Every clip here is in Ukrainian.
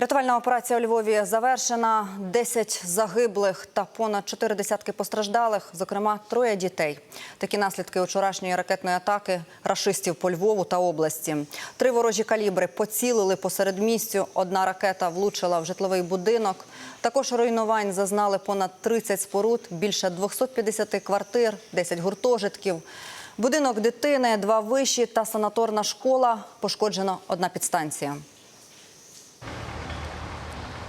Рятувальна операція у Львові завершена. 10 загиблих та понад 4 десятки постраждалих, зокрема троє дітей. Такі наслідки вчорашньої ракетної атаки рашистів по Львову та області. Три ворожі калібри поцілили посеред місцю. Одна ракета влучила в житловий будинок. Також руйнувань зазнали понад 30 споруд, більше 250 квартир, 10 гуртожитків. Будинок дитини, два виші та санаторна школа. Пошкоджено одна підстанція.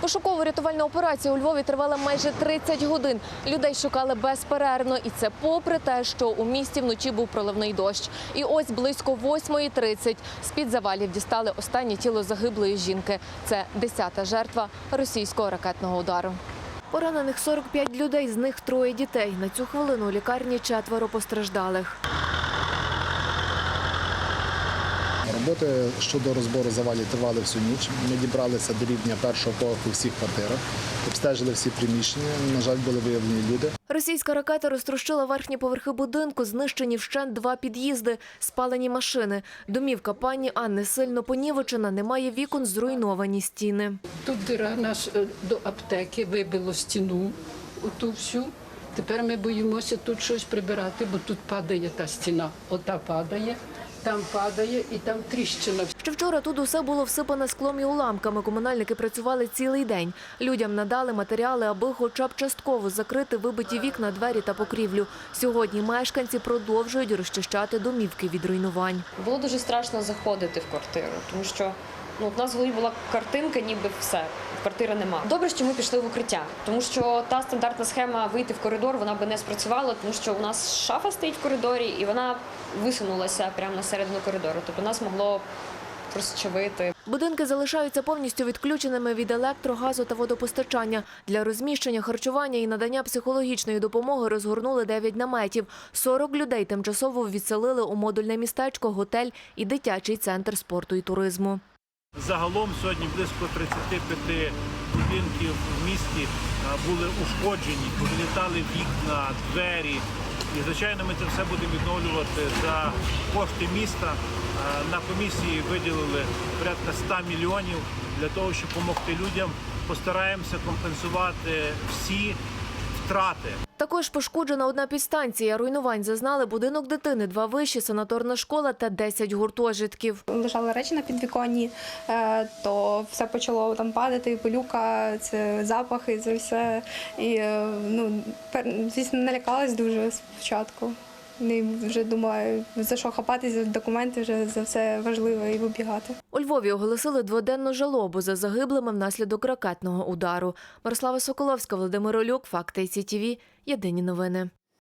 Пошуково-рятувальна операція у Львові тривала майже 30 годин. Людей шукали безперервно, і це попри те, що у місті вночі був проливний дощ. І ось близько 8.30 з-під завалів дістали останнє тіло загиблої жінки. Це 10-та жертва російського ракетного удару. Поранених 45 людей, з них троє дітей. На цю хвилину у лікарні четверо постраждалих. Роботи щодо розбору завалів тривали всю ніч. Ми дібралися до рівня першого поверху всіх квартирах, обстежили всі приміщення. На жаль, були виявлені люди. Російська ракета розтрощила верхні поверхи будинку, знищені вщент два під'їзди, спалені машини. Домівка пані Анни сильно понівечена, немає вікон, зруйновані стіни. Тут дира наш е, до аптеки вибило стіну, оту всю. Тепер ми боїмося тут щось прибирати, бо тут падає та стіна. Ота падає, там падає і там тріщина. Ще вчора тут усе було всипане склом і уламками. Комунальники працювали цілий день. Людям надали матеріали, аби хоча б частково закрити вибиті вікна, двері та покрівлю. Сьогодні мешканці продовжують розчищати домівки від руйнувань. Було дуже страшно заходити в квартиру, тому що ну, у нас в голові була картинка, ніби все. Квартири нема. Добре, що ми пішли в укриття, тому що та стандартна схема вийти в коридор вона би не спрацювала, тому що у нас шафа стоїть в коридорі, і вона висунулася прямо на середину коридору. Тобто нас могло розчавити. Будинки залишаються повністю відключеними від електро, газу та водопостачання. Для розміщення, харчування і надання психологічної допомоги розгорнули 9 наметів. 40 людей тимчасово відселили у модульне містечко, готель і дитячий центр спорту і туризму. Загалом сьогодні близько 35 будинків в місті були ушкоджені, повилітали вікна, двері. І, звичайно, ми це все будемо відновлювати за кошти міста. На комісії виділили порядка 100 мільйонів для того, щоб допомогти людям. Постараємося компенсувати всі втрати. Також пошкоджена одна підстанція. Руйнувань зазнали будинок дитини, два виші, санаторна школа та 10 гуртожитків. лежали речі на підвіконні, е, то все почало там падати, пилюка, це запахи, це все. І е, ну, звісно, налякалась дуже спочатку. І вже думаю, за що хапатися, документи вже за все важливо і вибігати. У Львові оголосили дводенну жалобу за загиблими внаслідок ракетного удару. Мирослава Соколовська, Володимир Олюк, Факти СІТІВІ. Єдині новини.